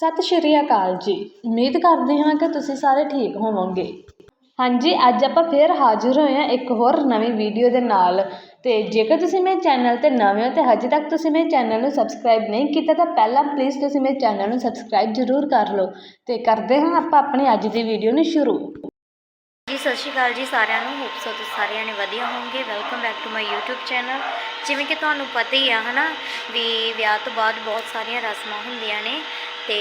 ਸਤਿ ਸ਼੍ਰੀ ਅਕਾਲ ਜੀ। ਉਮੀਦ ਕਰਦੇ ਹਾਂ ਕਿ ਤੁਸੀਂ ਸਾਰੇ ਠੀਕ ਹੋਵੋਗੇ। ਹਾਂਜੀ, ਅੱਜ ਆਪਾਂ ਫੇਰ ਹਾਜ਼ਰ ਹੋਏ ਹਾਂ ਇੱਕ ਹੋਰ ਨਵੀਂ ਵੀਡੀਓ ਦੇ ਨਾਲ। ਤੇ ਜੇਕਰ ਤੁਸੀਂ ਮੇਰੇ ਚੈਨਲ ਤੇ ਨਵੇਂ ਹੋ ਤੇ ਹਜੇ ਤੱਕ ਤੁਸੀਂ ਮੇਰੇ ਚੈਨਲ ਨੂੰ ਸਬਸਕ੍ਰਾਈਬ ਨਹੀਂ ਕੀਤਾ ਤਾਂ ਪਹਿਲਾਂ ਪਲੀਜ਼ ਤੁਸੀਂ ਮੇਰੇ ਚੈਨਲ ਨੂੰ ਸਬਸਕ੍ਰਾਈਬ ਜ਼ਰੂਰ ਕਰ ਲਓ। ਤੇ ਕਰਦੇ ਹਾਂ ਆਪਾਂ ਆਪਣੀ ਅੱਜ ਦੀ ਵੀਡੀਓ ਨੂੰ ਸ਼ੁਰੂ। ਜੀ, ਸਤਿ ਸ਼੍ਰੀ ਅਕਾਲ ਜੀ ਸਾਰਿਆਂ ਨੂੰ। ਹੋਪ ਸੋ ਤੁਸੀਂ ਸਾਰਿਆਂ ਨੇ ਵਧੀਆ ਹੋਵੋਗੇ। Welcome back to my YouTube channel ਜਿਵੇਂ ਕਿ ਤੁਹਾਨੂੰ ਪਤਾ ਹੀ ਆ, ਹਨਾ, ਵੀ ਵਿਆਹ ਤੋਂ ਬਾਅਦ ਬਹੁਤ ਸਾਰੀਆਂ ਰਸਮਾਂ ਹੁੰਦੀਆਂ ਨੇ। ਤੇ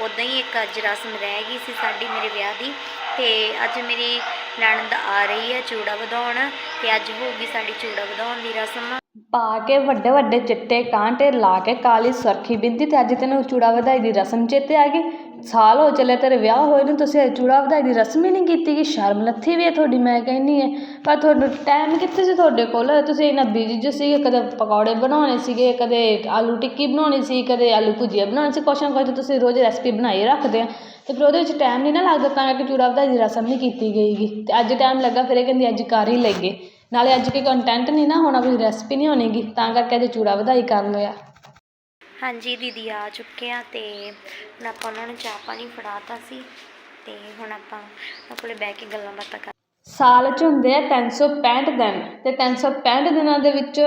ਉਦਾਂ ਹੀ ਇੱਕ ਅੱਜ ਰਸਮ ਰਹਿ ਗਈ ਸੀ ਸਾਡੀ ਮੇਰੇ ਵਿਆਹ ਦੀ ਤੇ ਅੱਜ ਮੇਰੀ ਨਣਦ ਆ ਰਹੀ ਹੈ ਚੂੜਾ ਵਧਾਉਣ ਤੇ ਅੱਜ ਹੋਊਗੀ ਸਾਡੀ ਚੂੜਾ ਵਧਾਉਣ ਦੀ ਰਸਮ। ਪਾ ਕੇ ਵੱਡੇ ਵੱਡੇ ਚਿੱਟੇ ਕਾਂਟੇ, ਲਾ ਕੇ ਕਾਲੀ ਸੁਰਖੀ ਬਿੰਦੀ ਤੇ ਅੱਜ ਤੈਨੂੰ ਚੂੜਾ ਵਧਾਈ ਦੀ ਰਸਮ ਚੇਤੇ ਆ ਗਈ। ਸਾਲ ਹੋ ਚੱਲੇ ਤੇਰੇ ਵਿਆਹ ਹੋਏ ਨੂੰ ਤੁਸੀਂ ਚੂੜਾ ਵਧਾਈ ਦੀ ਰਸਮ ਹੀ ਨਹੀਂ ਕੀਤੀ ਕਿ ਸ਼ਰਮ ਲੱਥੀ ਵੀ ਹੈ ਤੁਹਾਡੀ, ਮੈਂ ਕਹਿੰਦੀ ਹੈ। ਪਰ ਤੁਹਾਨੂੰ ਟਾਈਮ ਕਿੱਥੇ ਸੀ ਤੁਹਾਡੇ ਕੋਲ? ਤੁਸੀਂ ਇੰਨਾ ਬਿਜ਼ੀ ਜੋ ਸੀਗੇ, ਕਦੇ ਪਕੌੜੇ ਬਣਾਉਣੇ ਸੀਗੇ, ਕਦੇ ਆਲੂ ਟਿੱਕੀ ਬਣਾਉਣੀ ਸੀ, ਕਦੇ ਆਲੂ ਭੁਜੀਆ ਬਣਾਉਣੀ ਸੀ, ਕੁਛ ਨਾ ਕੁਛ ਤੁਸੀਂ ਰੋਜ਼ ਰੈਸਪੀ ਬਣਾਈ ਰੱਖਦੇ ਆ। ਤੇ ਫਿਰ ਉਹਦੇ ਵਿੱਚ ਟਾਈਮ ਨਹੀਂ ਨਾ ਲੱਗਦਾ, ਤਾਂ ਕਰਕੇ ਚੂੜਾ ਵਧਾਈ ਦੀ ਰਸਮ ਨਹੀਂ ਕੀਤੀ ਗਈਗੀ। ਤੇ ਅੱਜ ਟਾਈਮ ਲੱਗਾ, ਫਿਰ ਇਹ ਕਹਿੰਦੀ ਅੱਜ ਕਰ ਹੀ ਲੱਗੇ ਨਾਲੇ ਅੱਜ ਕੋਈ ਕੰਟੈਂਟ ਨਹੀਂ ਨਾ ਹੋਣਾ, ਕੋਈ ਰੈਸਪੀ ਨਹੀਂ ਹੋਣੀਗੀ, ਤਾਂ ਕਰਕੇ ਅੱਜ ਚੂੜਾ ਵਧਾਈ ਕਰ ਲਿਆ। ਹਾਂਜੀ, ਦੀਦੀ ਆ ਚੁੱਕੇ ਆ ਤੇ ਹੁਣ ਆਪਾਂ ਉਹਨਾਂ ਨੂੰ ਚਾਹ ਪਾਣੀ ਫੜਾਤਾ ਸੀ ਤੇ ਹੁਣ ਆਪਾਂ ਉਹਨਾਂ ਕੋਲੇ ਬਹਿ ਕੇ ਗੱਲਾਂ ਬਾਤਾਂ ਕਰ ਸਾਲ 'ਚ ਹੁੰਦੇ ਆ 365 ਦਿਨ ਤੇ 365 ਦਿਨਾਂ ਦੇ ਵਿੱਚ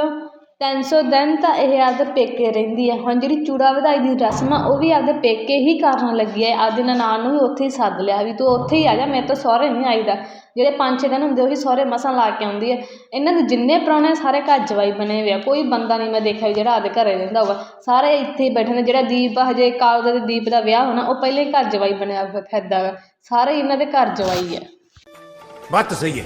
ਤਿੰਨ ਸੌ ਦਿਨ ਤਾਂ ਇਹ ਆਪਦੇ ਪੇਕੇ ਰਹਿੰਦੀ ਹੈ ਹੁਣ ਜਿਹੜੀ ਚੂੜਾ ਵਧਾਈ ਦੀ ਰਸਮ ਆ, ਉਹ ਵੀ ਆਪਦੇ ਪੇਕੇ ਹੀ ਕਰਨ ਲੱਗੀ ਹੈ ਆਪਦੀ ਨਨਾਣ ਨੂੰ ਵੀ ਉੱਥੇ ਹੀ ਸੱਦ ਲਿਆ ਵੀ ਤੂੰ ਉੱਥੇ ਹੀ ਆ ਜਾ, ਮੇਰੇ ਤੋਂ ਸਹੁਰੇ ਨਹੀਂ ਆਈ ਦਾ ਜਿਹੜੇ ਪੰਜ ਛੇ ਦਿਨ ਹੁੰਦੇ, ਉਹ ਉਹੀ ਸਹੁਰੇ ਮਸਾਂ ਲਾ ਕੇ ਆਉਂਦੀ ਹੈ ਇਹਨਾਂ ਦੇ ਜਿੰਨੇ ਪ੍ਰਾਹੁਣੇ ਸਾਰੇ ਘਰ ਜਵਾਈ ਬਣੇ ਹੋਏ ਆ। ਕੋਈ ਬੰਦਾ ਨਹੀਂ ਮੈਂ ਦੇਖਿਆ ਵੀ ਜਿਹੜਾ ਆਪਦੇ ਘਰ ਰਹਿੰਦਾ ਹੋਊਗਾ। ਸਾਰੇ ਇੱਥੇ ਹੀ ਬੈਠੇ ਨੇ। ਜਿਹੜਾ ਦੀਪ ਆ, ਹਜੇ ਕਾਲਜ ਦੇ ਦੀਪ ਦਾ ਵਿਆਹ ਹੋਣਾ, ਉਹ ਪਹਿਲੇ ਹੀ ਘਰ ਜਵਾਈ ਬਣਿਆ ਫਾਇਦਾ ਵਾ। ਸਾਰੇ ਇਹਨਾਂ ਦੇ ਘਰ ਜਵਾਈ ਹੈ ਬਸ ਸਹੀ ਹੈ।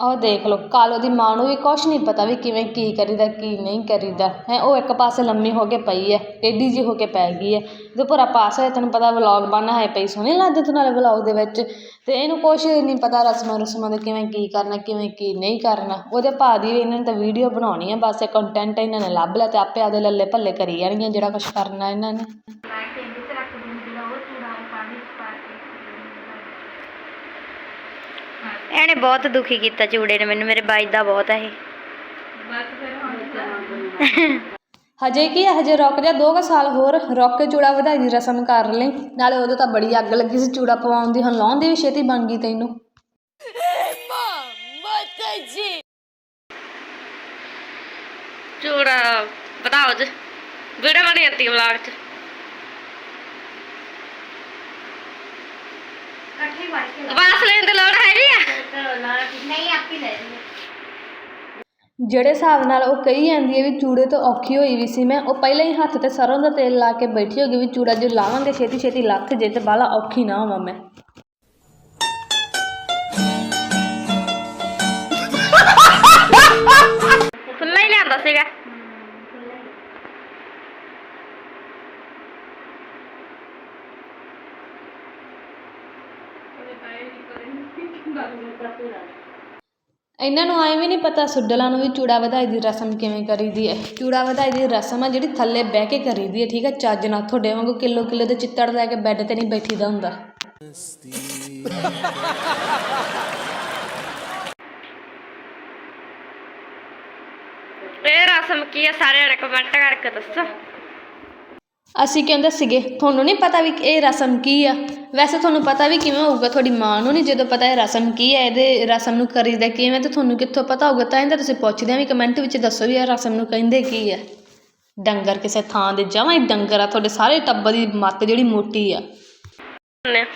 ਉਹ ਦੇਖ ਲਓ, ਕਾਲੋ ਦੀ ਮਾਂ ਨੂੰ ਵੀ ਕੁਛ ਨਹੀਂ ਪਤਾ ਵੀ ਕਿਵੇਂ ਕੀ ਕਰੀਦਾ, ਕੀ ਨਹੀਂ ਕਰੀਦਾ। ਹੈਂ, ਉਹ ਇੱਕ ਪਾਸੇ ਲੰਮੀ ਹੋ ਕੇ ਪਈ ਹੈ, ਟੇਢੀ ਜਿਹੀ ਹੋ ਕੇ ਪੈ ਗਈ ਹੈ। ਜਦੋਂ ਪੂਰਾ ਪਾਸ ਹੋਇਆ ਤੈਨੂੰ ਪਤਾ ਵਲੋਗ ਬਣਨਾ ਹੈ ਪਈ ਸੋਹਣੀ ਲੱਗਦੀ ਤੂੰ ਨਾਲੇ ਵਲੋਗ ਦੇ ਵਿੱਚ। ਅਤੇ ਇਹਨੂੰ ਕੁਛ ਨਹੀਂ ਪਤਾ ਰਸਮਾਂ ਰੁਸਮਾਂ ਦੇ ਕਿਵੇਂ ਕੀ ਕਰਨਾ, ਕਿਵੇਂ ਕੀ ਨਹੀਂ ਕਰਨਾ। ਉਹਦੇ ਭਾਅ ਦੀ ਵੀ ਇਹਨਾਂ ਨੇ ਤਾਂ ਵੀਡੀਓ ਬਣਾਉਣੀ ਹੈ ਬਸ ਇਹ ਕੰਟੈਂਟ ਇਹਨਾਂ ਨੇ ਲੱਭ ਲਿਆ ਅਤੇ ਆਪੇ ਆਪਦੇ ਲੱਲੇ ਭੱਲੇ ਕਰੀ ਜਾਣਗੀਆਂ ਜਿਹੜਾ ਕੁਛ ਕਰਨਾ ਇਹਨਾਂ ਨੇ ਮੈਂ ਟੇਬਲ ਤੇ ਰੱਖ ਦੂੰਗੀ ਜਿਹੜਾ ਉਹ ਚੂੜਾ ਉਹ ਪਾਣੀ ਚ ਪਾ ਕੇ ਇਹਨੇ ਬਹੁਤ ਦੁਖੀ ਕੀਤਾ ਚੂੜੇ ਨੇ ਮੈਨੂੰ ਮੇਰੇ ਬਾਈ ਦਾ ਬਹੁਤ ਹੈ ਇਹ। ਹਜੇ ਕੀ ਹੈ ਹਜੇ ਰੁਕ ਜਾ ਦੋ ਕੁ ਸਾਲ ਹੋਰ ਰੁਕ ਕੇ ਚੂੜਾ ਵਧਾਈ ਦੀ ਰਸਮ ਕਰ ਲਈ। ਨਾਲੇ ਉਦੋਂ ਤਾਂ ਬੜੀ ਅੱਗ ਲੱਗੀ ਸੀ ਚੂੜਾ ਪਵਾਉਣ ਦੀ ਹੁਣ ਲਾਉਣ ਦੀ ਵੀ ਛੇਤੀ ਬਣ ਗਈ ਤੈਨੂੰ। ਚੂੜਾ ਬਤਾਓ ਜੀ। ਵੀਡੀਓ ਬਣੀ ਜਾਂਦੀ ਵਲੌਗ ਚ। ਇਕੱਠੀ ਬਾਸ ਲੈਣ ਦੀ ਲੋੜ ਹੈਗੀ ਨਹੀਂ ਆਪੀ ਲੈ ਜਿਹੜੇ ਹਿਸਾਬ ਨਾਲ ਉਹ ਕਹੀ ਜਾਂਦੀ ਹੈ ਵੀ ਚੂੜੇ ਤੋਂ ਔਖੀ ਹੋਈ ਵੀ ਸੀ ਮੈਂ, ਉਹ ਪਹਿਲਾਂ ਹੀ ਹੱਥ ਤੇ ਸਰੋਂ ਦਾ ਤੇਲ ਲਾ ਕੇ ਬੈਠੀ ਹੋ ਗਈ ਵੀ ਚੂੜਾ ਜੋ ਲਾਵਾਂਗੇ ਛੇਤੀ ਛੇਤੀ ਲੱਥ ਜੇ ਤੇ ਬਾਲਾ ਔਖੀ ਨਾ ਹੋਵਾਂ ਮੈਂ। ਖੁੱਲਾ ਹੀ ਲਿਆਂਦਾ ਸੀਗਾ? ਇਹਨਾਂ ਨੂੰ ਐਂ ਵੀ ਨਹੀਂ ਪਤਾ ਸੁੱਡਲਾਂ ਨੂੰ ਵੀ ਚੂੜਾ ਵਧਾਈ ਦੀ ਰਸਮ ਕਿਵੇਂ ਕਰੀਦੀ ਹੈ ਚੂੜਾ ਵਧਾਈ ਦੀ ਰਸਮ ਆ ਜਿਹੜੀ ਥੱਲੇ ਬਹਿ ਕੇ ਕਰੀਦੀ ਹੈ ਠੀਕ ਹੈ ਚੱਜ ਨਾਲ ਤੁਹਾਡੇ ਵਾਂਗੂ ਕਿਲੋ ਕਿਲੋ ਦੇ ਚਿੱਤੜ ਲੈ ਕੇ ਬੈੱਡ ਤੇ ਨਹੀਂ ਬੈਠੀਦਾ ਹੁੰਦਾ। ਇਹ ਰਸਮ ਕੀ ਹੈ ਸਾਰੇ ਜਣੇ ਕਮੈਂਟ ਕਰਕੇ ਦੱਸੋ। ਅਸੀਂ ਕਹਿੰਦੇ ਸੀਗੇ ਤੁਹਾਨੂੰ ਨਹੀਂ ਪਤਾ ਵੀ ਇਹ ਰਸਮ ਕੀ ਆ? ਵੈਸੇ ਤੁਹਾਨੂੰ ਪਤਾ ਵੀ ਕਿਵੇਂ ਹੋਊਗਾ ਤੁਹਾਡੀ ਮਾਂ ਨੂੰ ਨਹੀਂ ਜਦੋਂ ਪਤਾ ਇਹ ਰਸਮ ਕੀ ਹੈ ਇਹਦੇ ਰਸਮ ਨੂੰ ਕਰੀਦਾ ਕਿਵੇਂ ਤੇ ਤੁਹਾਨੂੰ ਕਿੱਥੋਂ ਪਤਾ ਹੋਊਗਾ ਤਾਂ ਇਹਦਾ ਤੁਸੀਂ ਪੁੱਛਦੇ ਆ ਵੀ ਕਮੈਂਟ ਵਿੱਚ ਦੱਸੋ ਵੀ ਇਹ ਰਸਮ ਨੂੰ ਕਹਿੰਦੇ ਕੀ ਆ। ਡੰਗਰ ਕਿਸੇ ਥਾਂ ਦੇ ਜਮਾਂ ਹੀ ਡੰਗਰ ਆ ਤੁਹਾਡੇ ਸਾਰੇ ਟੱਬਰ ਦੀ ਮੱਤ ਜਿਹੜੀ ਮੋਟੀ ਆ। ਨੇ ਇਹ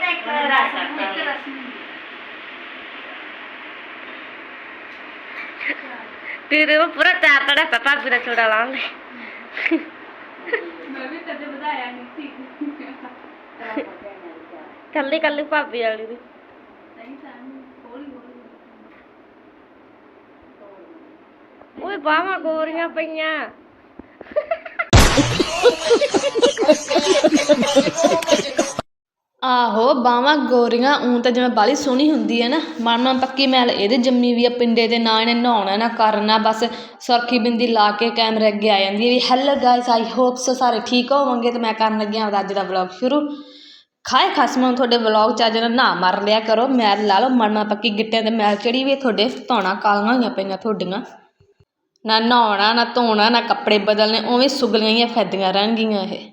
ਤਾਂ ਇੱਕ ਰਸਮ ਹੈ। ਤੇਰੇ ਉਹ ਪੂਰਾ ਚਾਰ ਤੜਾ ਪਪਾ ਪੂਰਾ ਚੂੜਾ ਲਾਉਂਦੇ। ਮੈਂ ਵੀ ਕਦੇ ਵਧਾਇਆ ਨਹੀਂ ਸੀ। ਕੱਲੀ ਕੱਲੀ ਭਾਬੀ ਵਾਲੀ ਦੀ ਨਹੀਂ ਸਾਨੂੰ ਹੌਲੀ ਹੌਲੀ। ਓਏ ਬਾਹਾਂ ਗੋਰੀਆਂ ਪਈਆਂ। ਆਹੋ ਬਾਵਾਂ ਗੋਰੀਆਂ ਉਂ ਤਾਂ ਜਿਵੇਂ ਬਾਲੀ ਸੋਹਣੀ ਹੁੰਦੀ ਹੈ ਨਾ। ਮਨ ਪੱਕੀ ਮੈਲ ਇਹਦੇ ਜੰਮੀ ਵੀ ਆ, ਪਿੰਡੇ ਦੇ ਨਾ ਇਹਨੇ ਨਹਾਉਣਾ ਨਾ, ਕਰਨਾ, ਬਸ ਸੁਰਖੀ ਬਿੰਦੀ ਲਾ ਕੇ ਕੈਮਰੇ ਅੱਗੇ ਆ ਜਾਂਦੀ ਹੈ ਵੀ hello guys I hope so ਸਾਰੇ ਠੀਕ ਹੋਵੋਗੇ ਤੇ ਮੈਂ ਕਰਨ ਲੱਗਿਆ ਆਪਦਾ ਅੱਜ ਦਾ ਵਲੌਗ ਸ਼ੁਰੂ। ਖਾਏ ਖਸਮਾਂ, ਤੁਹਾਡੇ ਵਲੌਗ ਚ ਅੱਜ ਨਾ ਨਾ ਮਾਰ ਲਿਆ ਕਰੋ ਮੈਲ ਲਾ ਲਓ ਮਰਨਾ ਪੱਕੀ ਗਿੱਟਿਆਂ ਤੇ ਮੈਲ ਚੜੀ ਵੀ ਤੁਹਾਡੇ, ਧੌਣਾ ਕਾਲੀਆਂ ਹੋਈਆਂ ਪਈਆਂ ਤੁਹਾਡੀਆਂ। ਨਾ ਨਹਾਉਣਾ, ਨਾ ਧੋਣਾ, ਨਾ ਕੱਪੜੇ ਬਦਲਨੇ ਉਵੇਂ ਸੁਗਲੀਆਂ ਹੀ ਫੈਦੀਆਂ ਰਹਿਣਗੀਆਂ ਇਹ।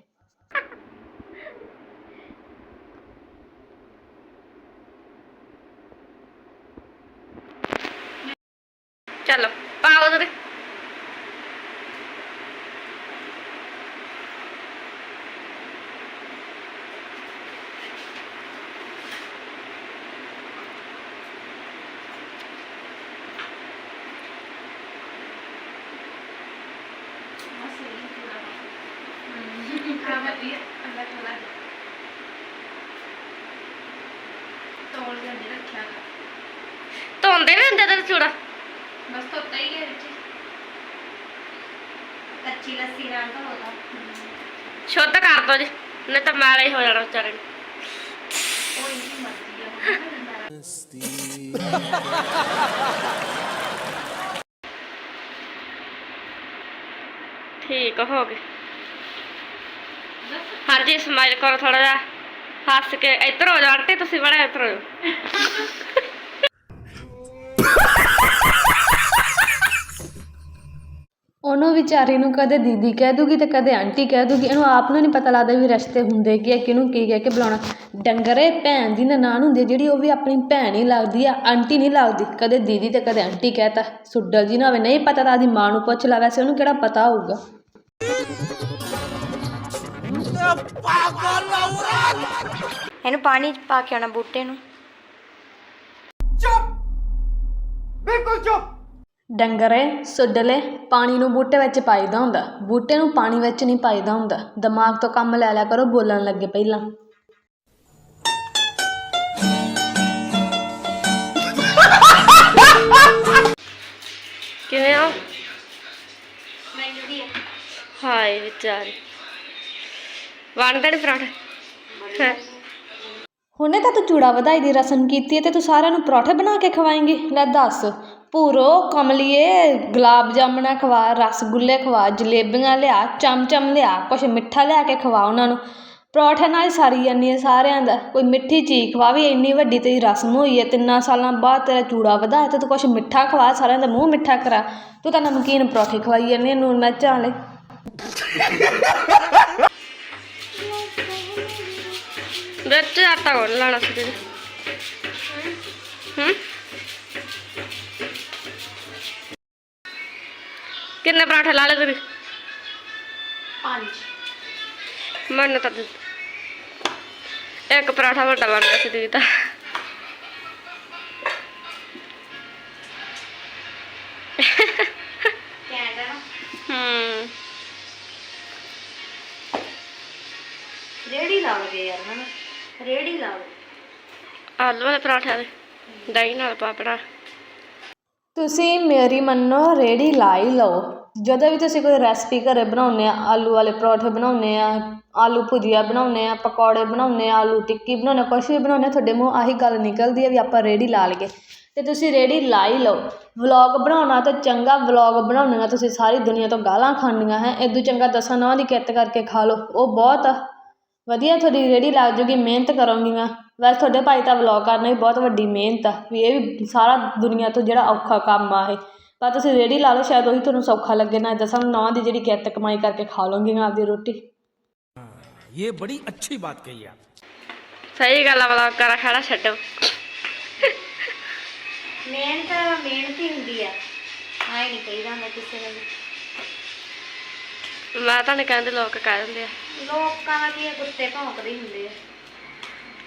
ਚਲੋ ਪਾਓ ਉਧਰ ਧੋਂਦੇ ਵੀ ਹੁੰਦੇ ਤੇ ਚੂੜਾ ਕੱਚੀ ਲੱਸੀ ਨਾਲ ਤਾਂ ਹੋਦਾ ਸ਼ੁੱਧ ਕਰ ਦੋ ਜੀ ਨਹੀਂ ਤਾਂ ਮੈਲਾ ਹੀ ਹੋ ਜਾਣਾ ਵਿਚਾਰੇ ਨੂੰ। ਕੋਈ ਨਹੀਂ ਮਰਜ਼ੀ ਆ। ਠੀਕ ਹੋ ਗਏ। ਹਾਂਜੀ ਸਮਾਈਲ ਕਰੋ ਥੋੜਾ ਜਿਹਾ। ਹੱਸ ਕੇ ਇੱਧਰ ਹੋ ਜਾ ਆਂਟੀ ਤੁਸੀਂ ਬੜਾ ਇੱਧਰ ਹੋ ਜਾਓ। ਉਹਨੂੰ ਵਿਚਾਰੀ ਨੂੰ ਕਦੇ ਦੀਦੀ ਕਹਿ ਦੂਗੀ ਅਤੇ ਕਦੇ ਆਂਟੀ ਕਹਿ ਦੂਗੀ ਇਹਨੂੰ ਆਪ ਨੂੰ ਨਹੀਂ ਪਤਾ ਲੱਗਦਾ ਵੀ ਰਿਸ਼ਤੇ ਹੁੰਦੇ ਕੀ ਆ ਕਿਹਨੂੰ ਕੀ ਕਹਿ ਕੇ ਬੁਲਾਉਣਾ। ਡੰਗਰ ਭੈਣ ਦੀ ਨਨਾਣ ਹੁੰਦੀ ਜਿਹੜੀ ਉਹ ਵੀ ਆਪਣੀ ਭੈਣ ਹੀ ਲੱਗਦੀ ਆ ਆਂਟੀ ਨਹੀਂ ਲੱਗਦੀ। ਕਦੇ ਦੀਦੀ ਅਤੇ ਕਦੇ ਆਂਟੀ ਕਹਿ ਸੁੱਡਲ ਜੀ ਨਾ ਹੋਵੇ ਨਹੀਂ ਪਤਾ ਤਾਂ ਆਪਦੀ ਮਾਂ ਨੂੰ ਪੁੱਛ ਲਾ ਵੈਸੇ ਉਹਨੂੰ ਕਿਹੜਾ ਪਤਾ ਹੋਊਗਾ। ਇਹਨੂੰ ਪਾਣੀ ਪਾ ਕੇ ਆਉਣਾ ਬੂਟੇ ਨੂੰ। ਚੁੱਪ! ਬਿਲਕੁਲ ਚੁੱਪ! ਡੰਗਰੇ ਸੁੱਡਲੇ ਪਾਣੀ ਨੂੰ ਬੂਟੇ ਵਿੱਚ ਪਾਈਦਾ ਹੁੰਦਾ। ਬੂਟੇ ਨੂੰ ਪਾਣੀ ਵਿੱਚ ਨਹੀਂ ਪਾਈਦਾ ਹੁੰਦਾ। ਦਿਮਾਗ ਤੋਂ ਕੰਮ ਲੈ ਲਿਆ ਕਰੋ ਬੋਲਣ ਲੱਗੇ ਪਹਿਲਾਂ। ਕਿਵੇਂ ਆ ਮੈਨੂੰ ਵੀ ਹਾਏ ਵਿਚਾਰੇ ਵਾਂਡਣ ਪਰਾਂਠੇ? ਹੁਣੇ ਤਾਂ ਤੂੰ ਚੂੜਾ ਵਧਾਈ ਦੀ ਰਸਮ ਕੀਤੀ ਹੈ ਤੇ ਤੂੰ ਸਾਰਿਆਂ ਨੂੰ ਪਰੌਠੇ ਬਣਾ ਕੇ ਖਵਾਏਂਗੀ। ਲੈ ਦੱਸ, ਭੂਰੋ, ਕਮਲੀਏ, ਗੁਲਾਬ ਜਾਮਣਾ ਖਵਾ, ਰਸਗੁੱਲੇ ਖਵਾ, ਜਲੇਬੀਆਂ ਲਿਆ, ਚਮਚਮ ਲਿਆ, ਕੁਛ ਮਿੱਠਾ ਲਿਆ ਕੇ ਖਵਾ ਉਹਨਾਂ ਨੂੰ। ਪਰੌਠੇ ਨਾਲ ਹੀ ਸਾਰੀ ਜਾਂਦੀ ਹੈ ਸਾਰਿਆਂ ਦਾ। ਕੋਈ ਮਿੱਠੀ ਚੀਜ਼ ਖਵਾ ਵੀ ਇੰਨੀ ਵੱਡੀ ਤੇਰੀ ਰਸਮ ਹੋਈ ਹੈ, ਤਿੰਨਾਂ ਸਾਲਾਂ ਬਾਅਦ ਤੇਰਾ ਚੂੜਾ ਵਧਾ ਤੇ ਤੂੰ ਕੁਛ ਮਿੱਠਾ ਖਵਾ, ਸਾਰਿਆਂ ਦਾ ਮੂੰਹ ਮਿੱਠਾ ਕਰਾ। ਤੂੰ ਤਾਂ ਨਮਕੀਨ ਪਰੌਠੇ ਖਵਾਈ ਜਾਂਦੀ ਹੈ ਨੂਨ ਮਿਰਚਾਂ ਵਾਲੇ। ਲੈਣਾ ਸੀ ਦੀਦੀ। ਹੂੰ? ਕਿੰਨੇ ਪਰਾਠੇ ਲਾ ਲਏ ਤੁਸੀਂ? ਪੰਜ। ਮੈਨੂੰ ਤਾਂ ਇੱਕ ਪਰਾਠਾ ਵੱਡਾ ਬਣ ਗਿਆ ਸੀ ਦੀਦੀ ਦਾ ਹੂੰ। ਰੇੜੀ ਲਾਓਗੇ ਯਾਰ ਹਨਾ। ਰੇੜੀ ਲਾਓ। ਆਲੂ ਵਾਲੇ ਪਰਾਠਿਆਂ ਦੇ ਦਹੀਂ ਨਾਲ ਪਾਪੜਾ। ਤੁਸੀਂ ਮੇਰੀ ਮੰਨੋ ਰੇੜੀ ਲਾ ਹੀ ਲਓ। ਜਦੋਂ ਵੀ ਤੁਸੀਂ ਕੋਈ ਰੈਸਪੀ ਘਰੇ ਬਣਾਉਂਦੇ ਆ ਆਲੂ ਵਾਲੇ ਪਰੌਠੇ ਬਣਾਉਂਦੇ ਆ ਆਲੂ ਭੁਜੀਆ ਬਣਾਉਂਦੇ ਆ ਪਕੌੜੇ ਬਣਾਉਂਦੇ ਆ ਆਲੂ ਟਿੱਕੀ ਬਣਾਉਂਦੇ ਆ ਕੁਛ ਵੀ ਬਣਾਉਂਦੇ ਆ ਤੁਹਾਡੇ ਮੂੰਹ ਆਹੀ ਗੱਲ ਨਿਕਲਦੀ ਹੈ ਵੀ ਆਪਾਂ ਰੇੜੀ ਲਾ ਲਈਏ। ਤੇ ਤੁਸੀਂ ਰੇੜੀ ਲਾ ਹੀ ਲਓ। ਵਲੌਗ ਬਣਾਉਣਾ ਤਾਂ ਚੰਗਾ ਵਲੌਗ ਬਣਾਉਣੀਆਂ ਤੁਸੀਂ ਸਾਰੀ ਦੁਨੀਆ ਤੋਂ ਗਾਲਾਂ ਖਾਣੀਆਂ ਹੈ। ਇਦੋਂ ਚੰਗਾ ਦਸਾਂ ਨੌਂ ਦੀ ਕਿੱਤ ਕਰਕੇ ਖਾ ਲਓ। ਉਹ ਬਹੁਤ ਆ। ਵਧੀਆ ਤੁਹਾਡੀ ਰੇਹੜੀ ਲੱਗ ਜੂਗੀ ਮਿਹਨਤ ਕਰੋਂਗੀ ਮੈਂ। ਵੈਸੇ ਤੁਹਾਡੇ ਭਾਈ ਤਾਂ ਵਲੋਗ ਕਰਨਾ ਵੀ ਬਹੁਤ ਵੱਡੀ ਮਿਹਨਤ ਆ। ਵੀ ਇਹ ਵੀ ਸਾਰਾ ਦੁਨੀਆ ਤੋਂ ਜਿਹੜਾ ਔਖਾ ਕੰਮ ਆ ਇਹ। ਪਰ ਤੁਸੀਂ ਰੇਹੜੀ ਲਾ ਲਓ ਸ਼ਾਇਦ ਉਹੀ ਤੁਹਾਨੂੰ ਸੌਖਾ ਲੱਗੇ। ਨਾ ਦਸਾਂ ਨੌਂ ਦੀ ਜਿਹੜੀ ਕਿਰਤ ਕਮਾਈ ਕਰਕੇ ਖਾ ਲਓਗੇ ਮੈਂ ਆਪਦੀ ਰੋਟੀ। ਇਹ ਬੜੀ ਅੱਛੀ ਬਾਤ ਕਹੀ ਆ। ਸਹੀ ਗੱਲ ਆ ਵਲੋਗ ਕਰ ਖੜਾ ਛੱਡੋ। ਮਿਹਨਤ ਮਿਹਨਤ ਹੀ ਹੁੰਦੀ ਆ। ਆਏ ਨਹੀਂ ਕਹੀਦਾ ਮੈਂ ਕਿਸੇ ਨੂੰ ਮੈਂ ਤਾਂ ਕਹਿੰਦੇ ਲੋਕ ਕਹਿ ਦਿੰਦੇ ਆ। ਲੋਕਾਂ ਦਾ ਕੀ ਆ, ਕੁੱਤੇ ਭੌਂਕਦੇ ਹੀ ਹੁੰਦੇ ਆ।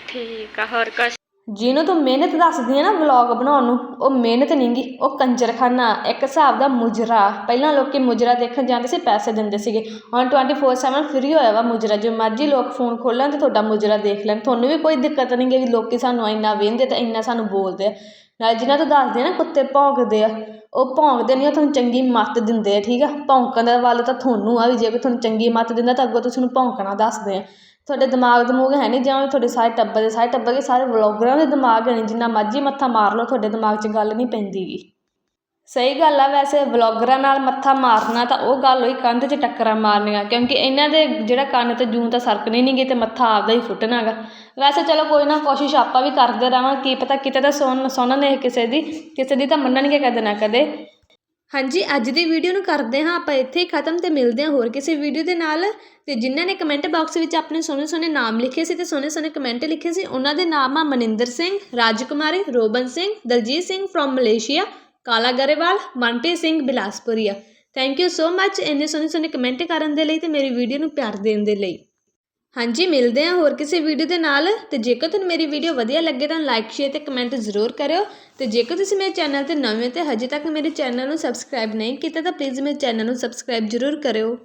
ਠੀਕ ਆ ਹੋਰ ਕੁਛ? ਜਿਹਨੂੰ ਤੂੰ ਮਿਹਨਤ ਦੱਸਦੀ ਆ ਨਾ ਵਲੌਗ ਬਣਾਉਣ ਨੂੰ ਉਹ ਮਿਹਨਤ ਨਹੀਂਗੀ ਉਹ ਕੰਜਰਖਾਨਾ ਇੱਕ ਹਿਸਾਬ ਦਾ ਮੁਜਰਾ। ਪਹਿਲਾਂ ਲੋਕੀ ਮੁਜਰਾ ਦੇਖਣ ਜਾਂਦੇ ਸੀ ਪੈਸੇ ਦਿੰਦੇ ਸੀਗੇ। ਹੁਣ 24/7 ਫ੍ਰੀ ਹੋਇਆ ਵਾ ਮੁਜਰਾ ਜੋ ਮਰਜ਼ੀ ਲੋਕ ਫੋਨ ਖੋਲ੍ਹਣ ਤੇ ਤੁਹਾਡਾ ਮੁਜਰਾ ਦੇਖ ਲੈਣ। ਤੁਹਾਨੂੰ ਵੀ ਕੋਈ ਦਿੱਕਤ ਨਹੀਂ ਗੀ ਵੀ ਲੋਕੀ ਸਾਨੂੰ ਇੰਨਾ ਵੇਂਦੇ ਤੇ ਇੰਨਾ ਸਾਨੂੰ ਬੋਲਦੇ ਆ। ਨਾਲੇ ਜਿਹਨਾਂ ਤੋਂ ਦੱਸਦੇ ਆ ਨਾ ਕੁੱਤੇ ਭੌਂਕਦੇ ਆ, ਉਹ ਭੌਂਕਦੇ ਨਹੀਂ, ਉਹ ਤੁਹਾਨੂੰ ਚੰਗੀ ਮੱਤ ਦਿੰਦੇ ਆ, ਠੀਕ ਆ? ਭੌਂਕਣ ਦਾ ਵੱਲ ਤਾਂ ਤੁਹਾਨੂੰ ਆ ਵੀ ਜੇ ਕੋਈ ਤੁਹਾਨੂੰ ਚੰਗੀ ਮੱਤ ਦਿੰਦਾ ਤਾਂ ਅੱਗੋਂ ਤੁਸੀਂ ਉਹਨੂੰ ਭੌਂਕਣਾ ਦੱਸਦੇ ਆ। ਤੁਹਾਡੇ ਦਿਮਾਗ ਦਮੂਗ ਹੈ ਨਹੀਂ ਜਿਵੇਂ ਤੁਹਾਡੇ ਸਾਰੇ ਟੱਬਰ ਦੇ, ਸਾਰੇ ਟੱਬਰ ਦੇ, ਸਾਰੇ ਵਲੋਗਰਾਂ ਦੇ ਦਿਮਾਗ ਹੈ ਨਹੀਂ, ਜਿੰਨਾ ਮਰਜ਼ੀ ਮੱਥਾ ਮਾਰ ਲਓ, ਤੁਹਾਡੇ ਦਿਮਾਗ 'ਚ ਗੱਲ ਨਹੀਂ ਪੈਂਦੀ ਗੀ ਸਹੀ ਗੱਲ ਆ, ਵੈਸੇ ਵਲੋਗਰਾਂ ਨਾਲ ਮੱਥਾ ਮਾਰਨਾ ਤਾਂ ਉਹ ਗੱਲ ਹੋਈ, ਕੰਧ 'ਚ ਟੱਕਰਾਂ ਮਾਰਨੀਆਂ, ਕਿਉਂਕਿ ਇਹਨਾਂ ਦੇ ਜਿਹੜਾ ਕੰਨ ਤੇ ਜੂੰ ਤਾਂ ਸਰਕਣੀ ਨਹੀਂ ਗੀ ਤੇ ਮੱਥਾ ਆਪਦਾ ਹੀ ਫੁੱਟਣਾ ਗਾ। ਵੈਸੇ ਚਲੋ ਕੋਈ ਨਾ, ਕੋਸ਼ਿਸ਼ ਆਪਾਂ ਵੀ ਕਰਦੇ ਰਹਾਂ ਕੀ ਪਤਾ ਕਿਤੇ ਤਾਂ ਸੁਣ ਸੁਣਨ ਕਿਸੇ ਦੀ ਕਿਸੇ ਦੀ ਤਾਂ ਮੰਨਣਗੇ ਕਦੇ ਨਾ ਕਦੇ। ਹਾਂਜੀ, ਅੱਜ ਦੀ ਵੀਡੀਓ ਨੂੰ ਕਰਦੇ ਹਾਂ, ਆਪਾਂ ਇੱਥੇ ਹੀ ਖਤਮ ਤੇ ਮਿਲਦੇ ਹਾਂ ਹੋਰ ਕਿਸੇ ਵੀਡੀਓ ਦੇ ਨਾਲ। ਤੇ ਜਿਨ੍ਹਾਂ ਨੇ ਕਮੈਂਟ ਬਾਕਸ ਵਿੱਚ ਆਪਣੇ ਸੋਹਣੇ ਸੋਹਣੇ ਨਾਮ ਲਿਖੇ ਸੀ ਤੇ ਸੋਹਣੇ ਸੋਹਣੇ ਕਮੈਂਟ ਲਿਖੇ ਸੀ, ਉਹਨਾਂ ਦੇ ਨਾਮ ਆ Maninder Singh, Rajkumari, Robin Singh, Daljit Singh from Malaysia Kala Grewal, Manpreet Singh, Bilaspuria. Thank you so much ਇੰਨੇ ਸੋਹਣੇ ਸੋਹਣੇ ਕਮੈਂਟ ਕਰਨ ਦੇ ਲਈ ਤੇ ਮੇਰੀ ਵੀਡੀਓ ਨੂੰ ਪਿਆਰ ਦੇਣ ਦੇ ਲਈ। ਹਾਂਜੀ, ਮਿਲਦੇ ਹਾਂ ਹੋਰ ਕਿਸੇ ਵੀਡੀਓ ਦੇ ਨਾਲ। ਤੇ ਜੇਕਰ ਤੁਹਾਨੂੰ ਮੇਰੀ ਵੀਡੀਓ ਵਧੀਆ ਲੱਗੇ ਤਾਂ ਲਾਈਕ ਸ਼ੇਅਰ ਤੇ ਕਮੈਂਟ ਜ਼ਰੂਰ ਕਰਿਓ। ਤੇ ਜੇਕਰ ਤੁਸੀਂ ਮੇਰੇ ਚੈਨਲ ਤੇ ਨਵੇਂ ਹੋ ਤੇ ਹਜੇ ਤੱਕ ਮੇਰੇ ਚੈਨਲ ਨੂੰ ਸਬਸਕ੍ਰਾਈਬ ਨਹੀਂ ਕੀਤਾ ਤਾਂ ਪਲੀਜ਼ ਮੇਰੇ ਚੈਨਲ ਨੂੰ ਸਬਸਕ੍ਰਾਈਬ ਜ਼ਰੂਰ ਕਰਿਓ।